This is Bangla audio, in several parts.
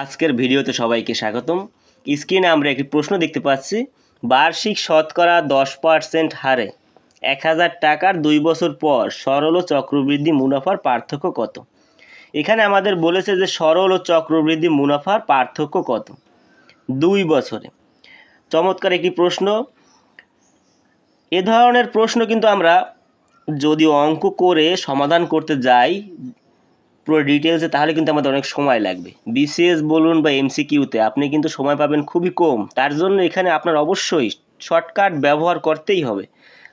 আজকের ভিডিওতে সবাইকে স্বাগতম। স্ক্রিনে আমরা একটি প্রশ্ন দেখতে পাচ্ছি, বার্ষিক শতকরা দশ পার্সেন্ট হারে এক হাজার টাকার দুই বছর পর সরল ও চক্রবৃদ্ধি মুনাফার পার্থক্য কত? এখানে আমাদের বলেছে যে সরল ও চক্রবৃদ্ধি মুনাফার পার্থক্য কত? দুই বছরে। চমৎকার একটি প্রশ্ন। এ ধরনের প্রশ্ন কিন্তু আমরা যদি অঙ্ক করে সমাধান করতে যাই পুরো ডিটেলসে তাহলে কিন্তু আমাদের অনেক সময় লাগবে। বিসিএস বলুন বা এমসিকিউতে আপনি কিন্তু সময় পাবেন খুবই কম। তার জন্য এখানে আপনার অবশ্যই শর্টকাট ব্যবহার করতেই হবে।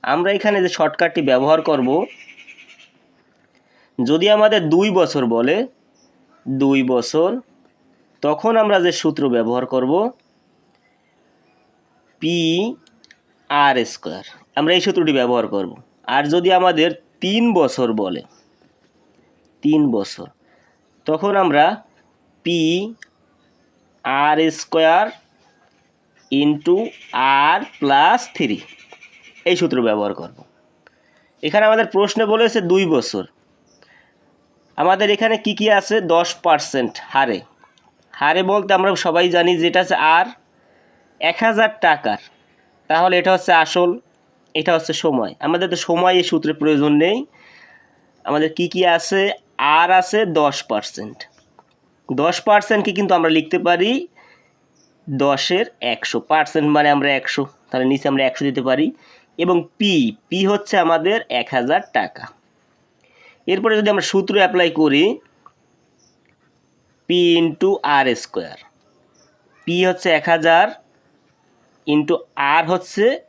আমরা এখানে যে শর্টকাটটি ব্যবহার করব, যদি আমাদের দুই বছর বলে, দুই বছর, তখন আমরা যে সূত্র ব্যবহার করব পি আর স্কোয়ার আমরা এই সূত্রটি ব্যবহার করব। আর যদি আমাদের তিন বছর বলে তিন বছর। তখন আমরা P R square into R plus three এই সূত্র ব্যবহার করব। এখানে আমাদের প্রশ্নে বলেছে দুই বছর। আমাদের এখানে কি কি আছে? দশ পার্সেন্ট হারে। হারে বলতে আমরা সবাই জানি যেটা আছে আর এক হাজার টাকার। তাহলে এটা হচ্ছে আসল, এটা হচ্ছে সময়। আমাদের তো সময় এই সূত্রের প্রয়োজন নেই। আমাদের কি কি আছে? আর আছে দশ পার্সেন্ট দশ পার্সেন্টকে কিন্তু আমরা লিখতে পারি দশের একশো পার্সেন্ট মানে আমরা একশো, তাহলে নিচে আমরা একশো দিতে পারি। এবং পি পি হচ্ছে আমাদের এক হাজার টাকা। এরপরে যদি আমরা সূত্র অ্যাপ্লাই করি P into R square P হচ্ছে এক হাজার ইন্টু আর হচ্ছে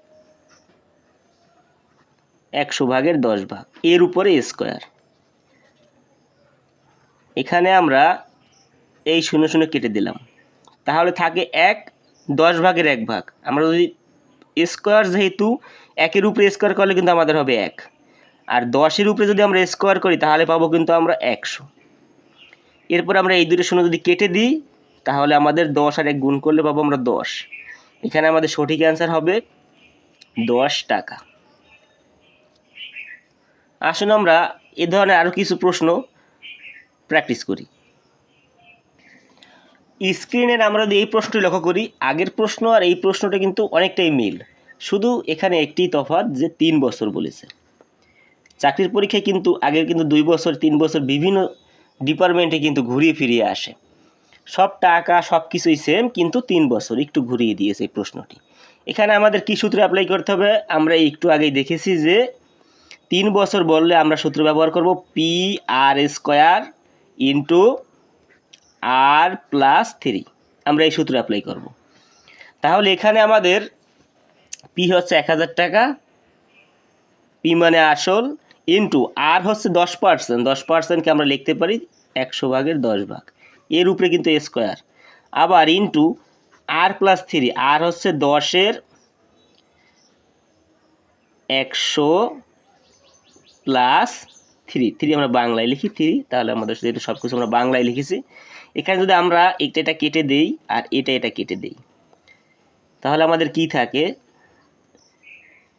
একশো ভাগের দশ ভাগ। এর উপরে স্কোয়ার এখানে আমরা এই শূন্য শূন্য কেটে দিলাম। তাহলে থাকে এক, দশ ভাগের এক ভাগ। আমরা যদি স্কোয়ার যেহেতু, একের উপরে স্কোয়ার করলে কিন্তু আমাদের হবে এক। আর দশের উপরে যদি আমরা স্কোয়ার করি, তাহলে পাবো কিন্তু আমরা একশো। এরপর আমরা এই দুটো শূন্য যদি কেটে দিই, তাহলে আমাদের দশ আর এক গুণ করলে পাবো আমরা দশ। এখানে আমাদের সঠিক অ্যান্সার হবে দশ টাকা। আসুন আমরা এ ধরনের আরও কিছু প্রশ্ন প্র্যাকটিস করি। স্ক্রিনের আমরা যদি এই প্রশ্নটি লক্ষ্য করি, আগের প্রশ্ন আর এই প্রশ্নটা কিন্তু অনেকটাই মিল। শুধু এখানে একটি তফাৎ যে তিন বছর বলেছে। চাকরির পরীক্ষায় কিন্তু আগের কিন্তু দুই বছর, তিন বছর বিভিন্ন ডিপার্টমেন্টে কিন্তু ঘুরিয়ে ফিরিয়ে আসে। সব টাকা, সব কিছুই সেম কিন্তু তিন বছর একটু ঘুরিয়ে দিয়েছে এই প্রশ্নটি। এখানে আমাদের কী সূত্র অ্যাপ্লাই করতে হবে? আমরা একটু আগেই দেখেছি যে, তিন বছর বললে আমরা সূত্র ব্যবহার করব P R square into R plus three আমরা এই সূত্র অ্যাপ্লাই করব। তাহলে এখানে আমাদের পি হচ্ছে এক হাজার টাকা পি মানে আসল ইন্টু আর হচ্ছে দশ পার্সেন্ট দশ পার্সেন্টকে আমরা লিখতে পারি একশো ভাগের দশ ভাগ। এর উপরে কিন্তু স্কোয়ার আবার into R plus three R হচ্ছে দশের একশো প্লাস থ্রি থ্রি আমরা বাংলায় লিখি থ্রি তাহলে আমাদের যেহেতু সব কিছু আমরা বাংলায় লিখেছি। এখানে যদি আমরা এটা এটা কেটে দেই আর এটা এটা কেটে দেই। তাহলে আমাদের কি থাকে?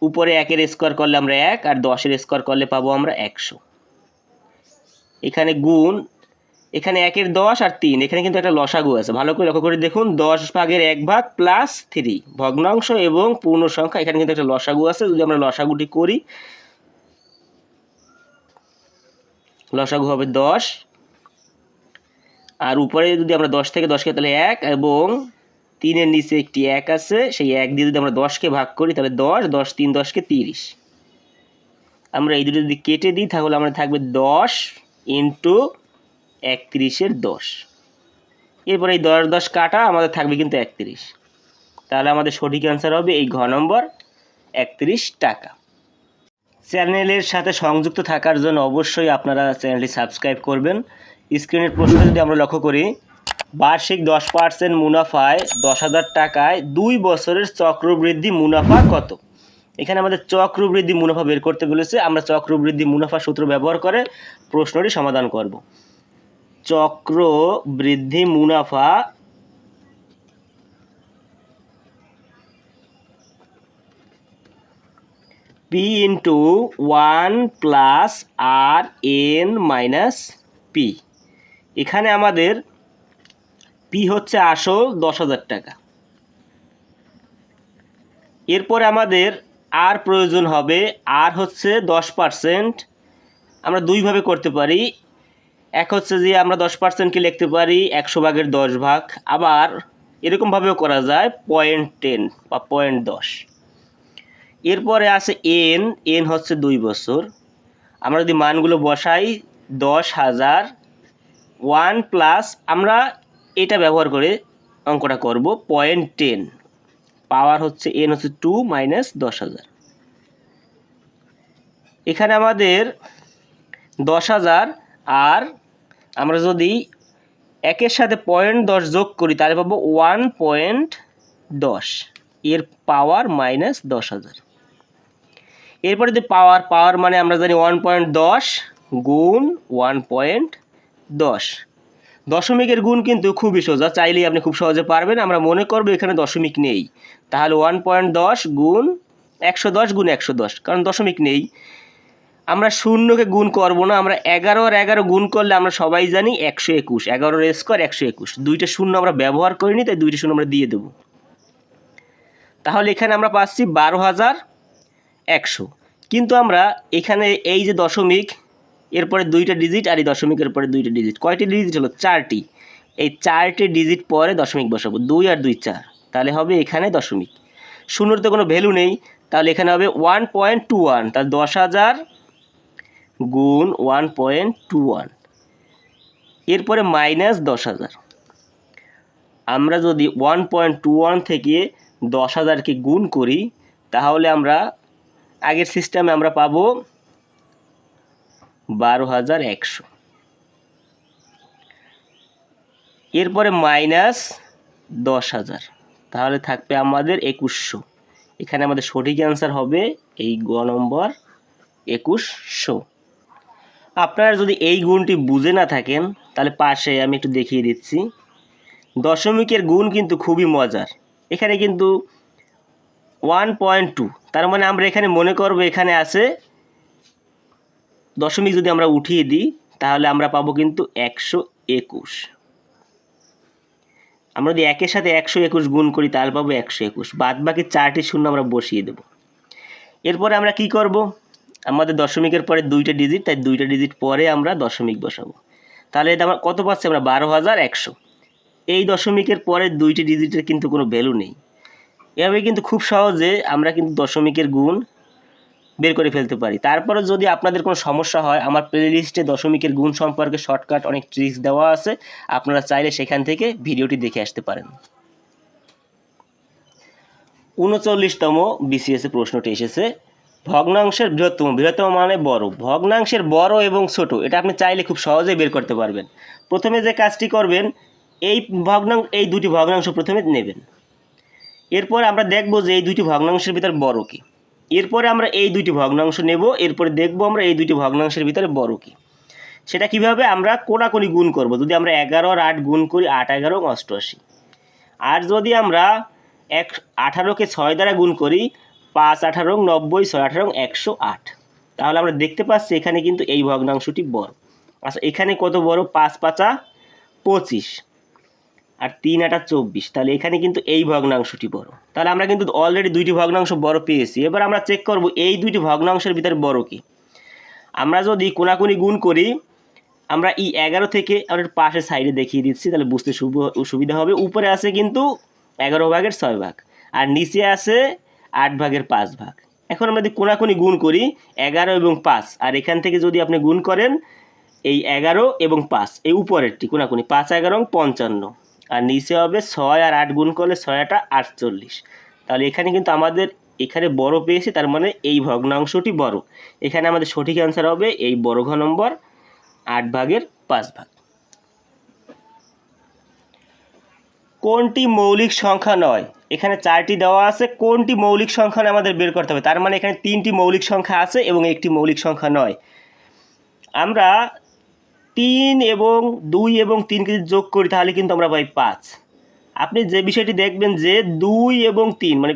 উপরে একের স্কোয়ার করলে আমরা এক আর দশের স্কোয়ার করলে পাবো আমরা একশো। এখানে গুণ, এখানে একের দশ আর তিন, এখানে কিন্তু একটা লসাগু আছে। ভালো করে লক্ষ্য করে দেখুন, দশ ভাগের এক ভাগ প্লাস থ্রি ভগ্নাংশ এবং পূর্ণ সংখ্যা এখানে কিন্তু একটা লসাগু আছে। যদি আমরা লসাগুটি করি লসাগু হবে দশ। আর উপরে যদি আমরা দশ থেকে দশকে তাহলে এক এবং তিনের নিচে একটি এক আছে, সেই এক দিয়ে যদি আমরা দশকে ভাগ করি তাহলে দশ দশ তিন, দশকে তিরিশ। আমরা এই দুটো যদি কেটে দিই তাহলে আমরা থাকবে দশ ইন্টু একত্রিশের দশ। এরপরে এই দশ দশ কাটা, আমাদের থাকবে কিন্তু একত্রিশ। তাহলে আমাদের সঠিক অ্যান্সার হবে এই ঘ নম্বর, একত্রিশ টাকা। চ্যানেলের সাথে সংযুক্ত থাকার জন্য অবশ্যই আপনারা চ্যানেলটি সাবস্ক্রাইব করবেন। স্ক্রিনের প্রশ্ন যদি আমরা লক্ষ্য করি, বার্ষিক দশ পার্সেন্ট মুনাফায় দশ হাজার টাকায় দুই বছরের চক্রবৃদ্ধি মুনাফা কত? এখানে আমাদের চক্রবৃদ্ধি মুনাফা বের করতে বলেছে। আমরা চক্রবৃদ্ধি মুনাফা সূত্র ব্যবহার করে প্রশ্নটি সমাধান করব। চক্রবৃদ্ধি মুনাফা P into one plus R N minus P এখানে আমাদের পি হচ্ছে আসল দশ হাজার টাকা। এরপরে আমাদের আর প্রয়োজন হবে আর হচ্ছে দশ পার্সেন্ট আমরা দুইভাবে করতে পারি। এক হচ্ছে যে আমরা দশ পার্সেন্টকে লিখতে পারি, একশো ভাগের দশ ভাগ। আবার এরকমভাবেও করা যায় পয়েন্ট টেন বা পয়েন্ট দশ। এরপরে আছে এন এন হচ্ছে দুই বছর। আমরা যদি মানগুলো বসাই, দশ হাজার, ওয়ান প্লাস, আমরা এটা ব্যবহার করে অঙ্কটা করব, পয়েন্ট টেন। পাওয়ার হচ্ছে এন হচ্ছে টু মাইনাস দশ হাজার। এখানে আমাদের দশ হাজার, আর আমরা যদি একের সাথে পয়েন্ট দশ যোগ করি, তাহলে পাবো ওয়ান পয়েন্ট দশ। এর পাওয়ার মাইনাস দশ হাজার। এরপরে যদি পাওয়ার পাওয়ার মানে আমরা জানি ওয়ান পয়েন্ট দশ গুণ ওয়ান পয়েন্ট দশ। দশমিকের গুণ কিন্তু খুবই সোজা, চাইলেই আপনি খুব সহজে পারবেন। আমরা মনে করব এখানে দশমিক নেই। তাহলে ওয়ান পয়েন্ট দশ গুণ একশো দশ গুণ একশো দশ, কারণ দশমিক নেই। আমরা শূন্যকে গুণ করব না, আমরা এগারো আর এগারো গুণ করলে আমরা সবাই জানি একশো একুশ এগারোর স্কোয়ার একশো একুশ। দুইটা শূন্য আমরা ব্যবহার করিনি, তাই দুইটা শূন্য আমরা দিয়ে দেবো। তাহলে এখানে আমরা পাচ্ছি বারো হাজার একশো। কিন্তু আমরা এখানে এই যে দশমিক, এরপরে দুইটা ডিজিট আর এই দশমিকের পরে দুইটা ডিজিট কয়টি ডিজিট হলো? চারটি। এই চারটি ডিজিট পরে দশমিক বসাবো। দুই আর দুই চার। তাহলে হবে এখানে দশমিক। শূন্যর তো কোনো ভ্যালু নেই। তাহলে এখানে হবে ওয়ান পয়েন্ট টু ওয়ান তাহলে দশ হাজার গুণ ওয়ান পয়েন্ট টু ওয়ান এরপরে মাইনাস দশ হাজার। আমরা যদি ওয়ান পয়েন্ট টু ওয়ান থেকে দশ হাজারকে গুণ করি, তাহলে আমরা আগের সিস্টেমে আমরা পাবো বারো হাজার একশো। এরপরে মাইনাস দশ হাজার। তাহলে থাকবে আমাদের একুশশো। এখানে আমাদের সঠিক অ্যান্সার হবে এই গ নম্বর একুশশো। আপনারা যদি এই গুণটি বুঝে না থাকেন, তাহলে পাশে আমি একটু দেখিয়ে দিচ্ছি। দশমিকের গুণ কিন্তু খুবই মজার। এখানে কিন্তু ওয়ান পয়েন্ট টু তার মানে আমরা এখানে মনে করব এখানে আছে দশমিক যদি আমরা উঠিয়ে দিই, তাহলে আমরা পাবো কিন্তু একশো একুশ। আমরা যদি একের সাথে একশো একুশ গুণ করি, তাহলে পাবো একশো একুশ। বাদ বাকি চারটি শূন্য আমরা বসিয়ে দেব। এরপরে আমরা কি করব? আমাদের দশমিকের পরে দুইটা ডিজিট তাই দুইটা ডিজিট পরে আমরা দশমিক বসাবো। তাহলে এটা আমরা কত পাচ্ছি? আমরা বারো হাজার একশো। এই দশমিকের পরে দুইটি ডিজিটের কিন্তু কোনো ভ্যালু নেই। এভাবে কিন্তু খুব সহজে আমরা কিন্তু দশমিকের গুণ বের করে ফেলতে পারি। তারপরে যদি আপনাদের কোনো সমস্যা হয়, আমার প্লেলিস্টে দশমিকের গুণ সম্পর্কে শর্টকাট অনেক ট্রিক্স দেওয়া আছে। আপনারা চাইলে সেখান থেকে ভিডিওটি দেখে আসতে পারেন। উনচল্লিশতম বিসিএসে প্রশ্নটি এসেছে, ভগ্নাংশের বৃহত্তম বৃহত্তম মানে বড়। ভগ্নাংশের বড় এবং ছোট, এটা আপনি চাইলে খুব সহজেই বের করতে পারবেন। প্রথমে যে কাজটি করবেন, এই ভগ্নাংশ এই দুটি ভগ্নাংশ প্রথমে নেবেন। এরপর আমরা দেখব যে এই দুইটি ভগ্নাংশের ভিতর বড় কি। এরপরে আমরা এই দুইটি ভগ্নাংশ নেব, এরপরে দেখব আমরা এই দুইটি ভগ্নাংশের ভিতরে বড় কি। সেটা কীভাবে আমরা কোনাকুনি গুণ করব? যদি আমরা এগারো আর আট গুণ করি, আট, এগারো, অষ্টআশি। আর যদি আমরা এক আঠারোকে ছয় দ্বারা গুণ করি, পাঁচ, আঠারো, নব্বই, ছয়, আঠারো, একশো আট। তাহলে আমরা দেখতে পাচ্ছি এখানে কিন্তু এই ভগ্নাংশটি বড়। আচ্ছা এখানে কত বড়? পাঁচ পাঁচা পঁচিশ। আর তিন আটা চব্বিশ। তাহলে এখানে কিন্তু এই ভগ্নাংশটি বড়। তাহলে আমরা কিন্তু অলরেডি দুইটি ভগ্নাংশ বড় পেয়েছি। এবার আমরা চেক করব এই দুইটি ভগ্নাংশের ভিতরে বড় কি। আমরা যদি কোনাকুনি গুণ করি, আমরা এই এগারো থেকে আমরা পাশের সাইডে দেখিয়ে দিচ্ছি, তাহলে বুঝতে সুব- সুবিধা হবে। উপরে আছে কিন্তু এগারো ভাগের ছয় ভাগ, আর নিচে আছে আট ভাগের পাঁচ ভাগ। এখন আমরা যদি কোনাকুনি গুণ করি, এগারো এবং পাঁচ, আর এখান থেকে যদি আপনি গুণ করেন, এই এগারো এবং পাঁচ, এই উপরেরটি কোনাকুনি, পাঁচ এগারো পঞ্চান্ন। আর নিচে হবে ছয় আর আট গুণ করলে ছয় আটা আটচল্লিশ। তাহলে এখানে কিন্তু আমাদের এখানে বড় পেয়েছি, তার মানে এই ভগ্নাংশটি বড়। এখানে আমাদের সঠিক অ্যান্সার হবে এই বড় ঘ নম্বর আট ভাগের পাঁচ ভাগ। কোনটি মৌলিক সংখ্যা নয়? এখানে চারটি দেওয়া আছে, কোনটি মৌলিক সংখ্যা আমাদের বের করতে হবে। তার মানে এখানে তিনটি মৌলিক সংখ্যা আছে এবং একটি মৌলিক সংখ্যা নয়। আমরা তিন এবং দুই এবং তিনকে যদি যোগ করি, তাহলে কিন্তু আমরা পাই পাঁচ। আপনি যে বিষয়টি দেখবেন যে দুই এবং তিন মানে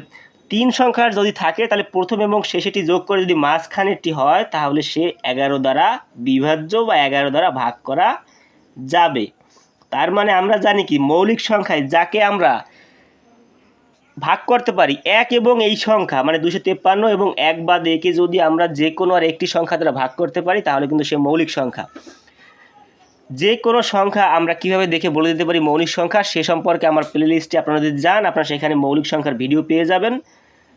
তিন সংখ্যার যদি থাকে, তাহলে প্রথম এবং শেষেটি যোগ করে যদি মাঝখানেরটি হয়, তাহলে সে এগারো দ্বারা বিভাজ্য বা এগারো দ্বারা ভাগ করা যাবে। তার মানে আমরা জানি কি, মৌলিক সংখ্যায় যাকে আমরা ভাগ করতে পারি, এক এবং এই সংখ্যা মানে দুশো তেপ্পান্ন এবং এক বাদ একে যদি আমরা যে কোনো আর একটি সংখ্যা দ্বারা ভাগ করতে পারি, তাহলে কিন্তু সে মৌলিক সংখ্যা। যে কোনো সংখ্যা আমরা কীভাবে দেখে বলে দিতে পারি মৌলিক সংখ্যা, সে সম্পর্কে আমার প্লে লিস্টে আপনারা যদি যান, আপনারা সেখানে মৌলিক সংখ্যার ভিডিও পেয়ে যাবেন।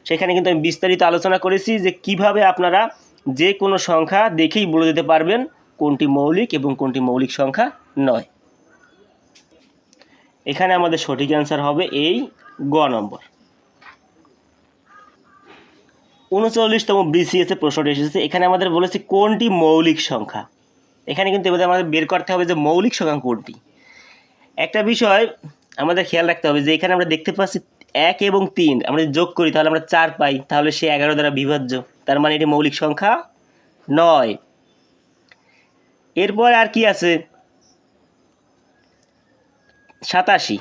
সেখানে কিন্তু আমি বিস্তারিত আলোচনা করেছি যে কীভাবে আপনারা যে কোনো সংখ্যা দেখেই বলে দিতে পারবেন কোনটি মৌলিক এবং কোনটি মৌলিক সংখ্যা নয়। এখানে আমাদের সঠিক অ্যান্সার হবে এই গ নম্বর। উনচল্লিশতম বিসিএস প্রশ্নটি এসেছে। এখানে আমাদের বলেছে কোনটি মৌলিক সংখ্যা? এখানে কিন্তু এবারে আমাদের বের করতে হবে যে মৌলিক সংখ্যা কোনটি। একটা বিষয় আমাদের খেয়াল রাখতে হবে যে এখানে আমরা দেখতে পাচ্ছি এক এবং তিন, আমরা যদি যোগ করি তাহলে আমরা চার পাই, তাহলে সে এগারো দ্বারা বিভাজ্য তার মানে এটি মৌলিক সংখ্যা নয়। এরপর আর কি আছে? সাতাশি।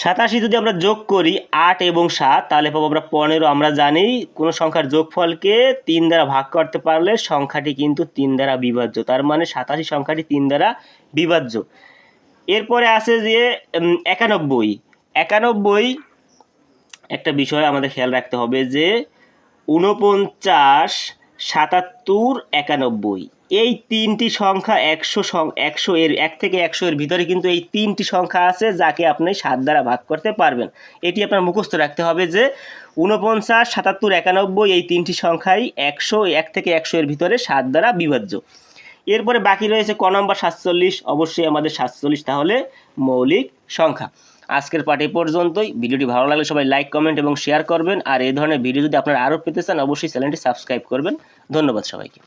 সাতাশি যদি আমরা যোগ করি আট এবং সাত, তাহলে পাবো আমরা পনেরো। আমরা জানি কোনো সংখ্যার যোগফলকে তিন দ্বারা ভাগ করতে পারলে সংখ্যাটি কিন্তু তিন দ্বারা বিভাজ্য। তার মানে সাতাশি সংখ্যাটি তিন দ্বারা বিভাজ্য। এরপরে আছে যে একানব্বই। একানব্বই একটা বিষয় আমাদের খেয়াল রাখতে হবে যে উনপঞ্চাশ সাতাত্তর একানব্বই। এই তিনটি সংখ্যা একশো একশো এর, এক থেকে একশো এর ভিতরে কিন্তু এই তিনটি সংখ্যা আছে যাকে আপনি সাত দ্বারা ভাগ করতে পারবেন। এটি আপনার মুখস্থ রাখতে হবে যে উনপঞ্চাশ সাতাত্তর, একানব্বই এই তিনটি সংখ্যাই একশো, এক থেকে একশো এর ভিতরে সাত দ্বারা বিভাজ্য। এরপরে বাকি রয়েছে ক নম্বর সাতচল্লিশ, অবশ্যই আমাদের সাতচল্লিশ তাহলে মৌলিক সংখ্যা। আজকের পাঠ এই পর্যন্তই। ভিডিওটি ভালো লাগলে সবাই লাইক কমেন্ট এবং শেয়ার করবেন। আর এই ধরনের ভিডিও যদি আপনারা আরও পেতে চান, অবশ্যই চ্যানেলটি সাবস্ক্রাইব করবেন। ধন্যবাদ সবাইকে।